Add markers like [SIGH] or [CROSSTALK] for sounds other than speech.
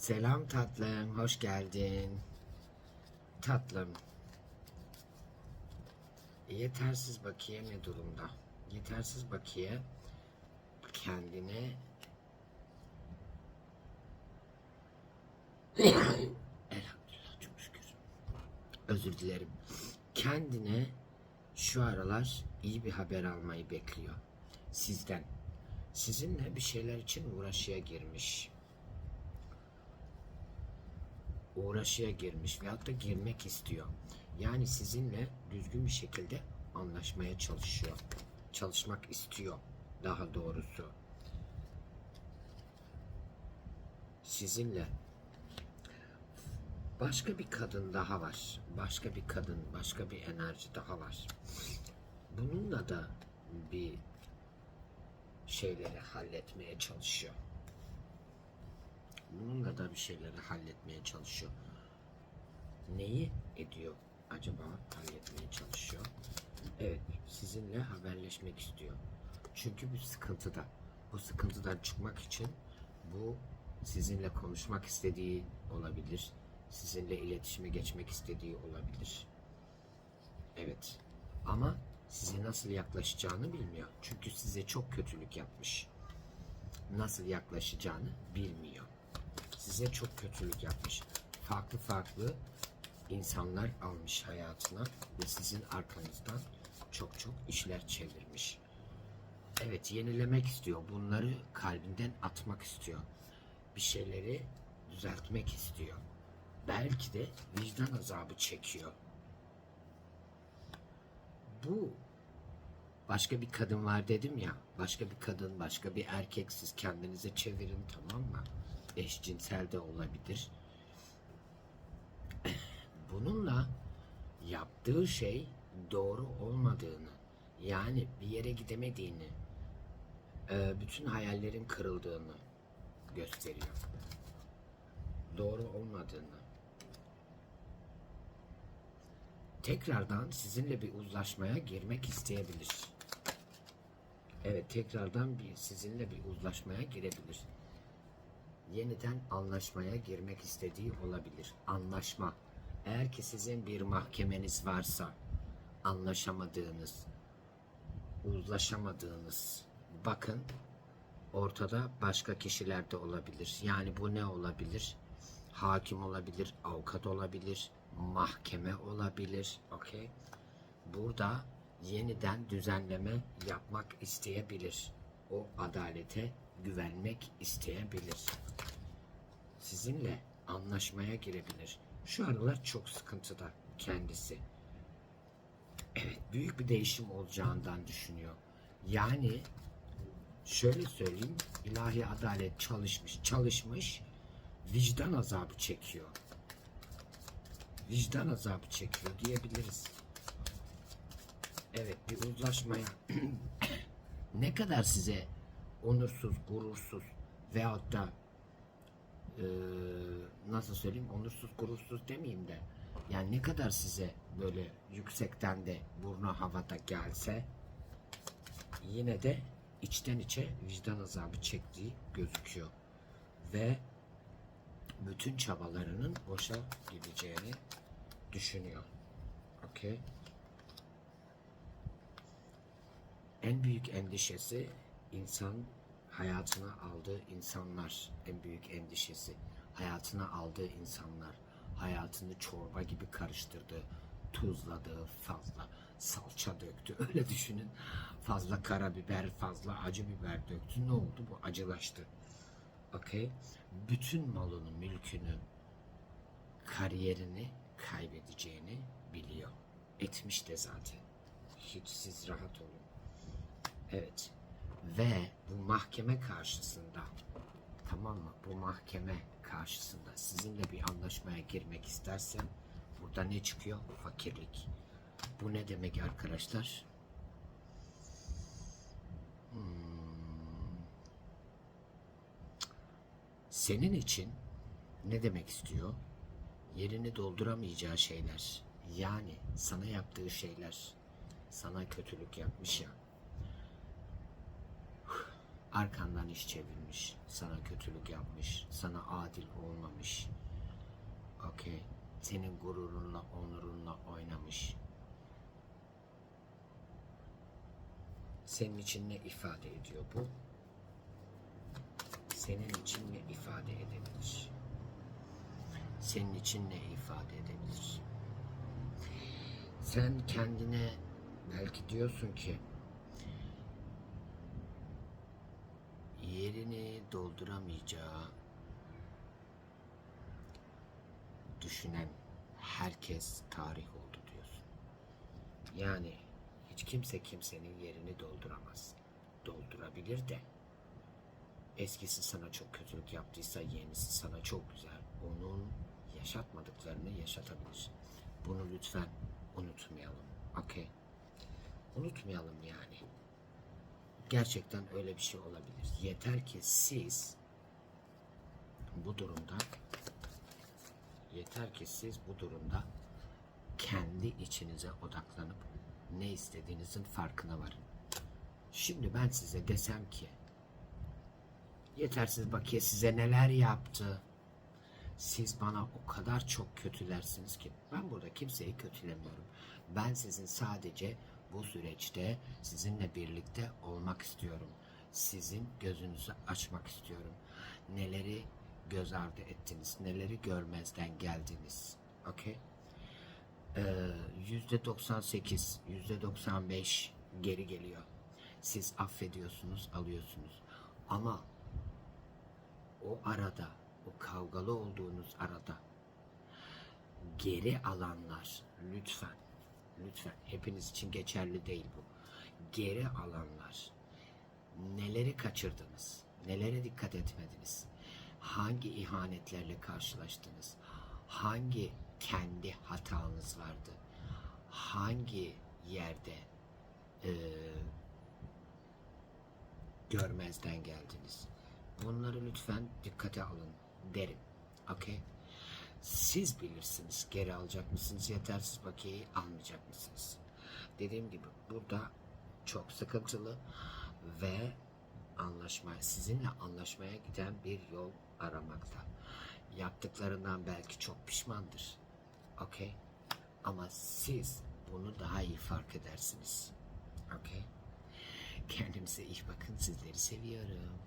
Selam tatlım, hoş geldin. Tatlım. Yetersiz bakiye ne durumda? Yetersiz bakiye kendine Elhamdülillah çok şükür. Özür dilerim. Kendine şu aralar iyi bir haber almayı bekliyor. Sizden. Sizinle bir şeyler için uğraşıya girmiş. Uğraşıya girmiş veyahut da girmek istiyor. Yani sizinle düzgün bir şekilde anlaşmaya çalışıyor. Çalışmak istiyor daha doğrusu. Sizinle başka bir kadın daha var. Başka bir kadın, başka bir enerji daha var. Bununla da bir şeyleri halletmeye çalışıyor. Bununla da bir şeyleri halletmeye çalışıyor. Neyi ediyor acaba halletmeye çalışıyor? Evet, sizinle haberleşmek istiyor. Çünkü bir sıkıntıda. Bu sıkıntıdan çıkmak için bu sizinle konuşmak istediği olabilir. Sizinle iletişime geçmek istediği olabilir. Evet. Ama size nasıl yaklaşacağını bilmiyor. Çünkü size çok kötülük yapmış. Nasıl yaklaşacağını bilmiyor. Size çok kötülük yapmış. Farklı farklı insanlar almış hayatına ve sizin arkanızdan çok çok işler çevirmiş. Evet yenilemek istiyor. Bunları kalbinden atmak istiyor. Bir şeyleri düzeltmek istiyor. Belki de vicdan azabı çekiyor. Bu başka bir kadın var dedim ya. Başka bir kadın, başka bir erkek siz kendinize çevirin tamam mı? Eşcinsel de olabilir. Bununla yaptığı şey doğru olmadığını, yani bir yere gidemediğini, e, bütün hayallerin kırıldığını gösteriyor. Doğru olmadığını. Tekrardan sizinle bir uzlaşmaya girmek isteyebilir. Evet, tekrardan bir sizinle bir uzlaşmaya girebilir. Yeniden anlaşmaya girmek istediği olabilir. Anlaşma. Eğer ki sizin bir mahkemeniz varsa, anlaşamadığınız, uzlaşamadığınız, bakın ortada başka kişiler de olabilir. Yani bu ne olabilir? Hakim olabilir, avukat olabilir, mahkeme olabilir. Okey? Burada yeniden düzenleme yapmak isteyebilir. O adalete güvenmek isteyebilir. Sizinle anlaşmaya girebilir. Şu aralar çok sıkıntıda kendisi. Evet, büyük bir değişim olacağından düşünüyor. Yani şöyle söyleyeyim, ilahi adalet çalışmış, çalışmış, vicdan azabı çekiyor. Vicdan azabı çekiyor diyebiliriz. Evet, bir uzlaşmaya [CLEARS THROAT] ne kadar size onursuz, gurursuz veyahut da eee, nasıl söyleyeyim onursuz, gurursuz demeyeyim de yani ne kadar size böyle yüksekten de burnu havada gelse yine de içten içe vicdan azabı çektiği gözüküyor. Ve bütün çabalarının boşa gideceğini düşünüyor. Okey. En büyük endişesi insan hayatına aldığı insanlar. En büyük endişesi hayatına aldığı insanlar. Hayatını çorba gibi karıştırdı. Tuzladı, fazla salça döktü. [LAUGHS] Öyle düşünün. Fazla karabiber, fazla acı biber döktü. Ne oldu? Bu acılaştı. Okey. Bütün malını, mülkünü, kariyerini kaybedeceğini biliyor. Etmiş de zaten. Hiç siz rahat olun. Evet. Ve bu mahkeme karşısında tamam mı? Bu mahkeme karşısında sizinle bir anlaşmaya girmek istersen burada ne çıkıyor? Fakirlik. Bu ne demek arkadaşlar? Hmm. Senin için ne demek istiyor? Yerini dolduramayacağı şeyler. Yani sana yaptığı şeyler. Sana kötülük yapmış ya. Arkandan iş çevirmiş, sana kötülük yapmış, sana adil olmamış. Okey. Senin gururunla, onurunla oynamış. Senin için ne ifade ediyor bu? Senin için ne ifade edebilir? Senin için ne ifade edebilir? Sen kendine belki diyorsun ki yerini dolduramayacağı düşünen herkes tarih oldu diyorsun. Yani hiç kimse kimsenin yerini dolduramaz. Doldurabilir de eskisi sana çok kötülük yaptıysa yenisi sana çok güzel. Onun yaşatmadıklarını yaşatabilir. Bunu lütfen unutmayalım. Okey. Unutmayalım yani. Gerçekten öyle bir şey olabilir. Yeter ki siz bu durumda yeter ki siz bu durumda kendi içinize odaklanıp ne istediğinizin farkına varın. Şimdi ben size desem ki yetersiz bakiye size neler yaptı. Siz bana o kadar çok kötülersiniz ki ben burada kimseyi kötülemiyorum. Ben sizin sadece bu süreçte sizinle birlikte olmak istiyorum. Sizin gözünüzü açmak istiyorum. Neleri göz ardı ettiniz, neleri görmezden geldiniz. Okey? Ee, Yüzde 98, yüzde 95 geri geliyor. Siz affediyorsunuz, alıyorsunuz. Ama o arada, o kavgalı olduğunuz arada geri alanlar lütfen, lütfen hepiniz için geçerli değil bu. Geri alanlar neleri kaçırdınız? Nelere dikkat etmediniz? Hangi ihanetlerle karşılaştınız? Hangi kendi hatanız vardı? Hangi yerde eee, görmezden geldiniz? Bunları lütfen dikkate alın derim. Okey? Siz bilirsiniz geri alacak mısınız yetersiz bakiyeyi almayacak mısınız? Dediğim gibi burada çok sıkıntılı ve anlaşma sizinle anlaşmaya giden bir yol aramakta. Yaptıklarından belki çok pişmandır. Okey? Ama siz bunu daha iyi fark edersiniz. Okey? Kendinize iyi bakın. Sizleri seviyorum.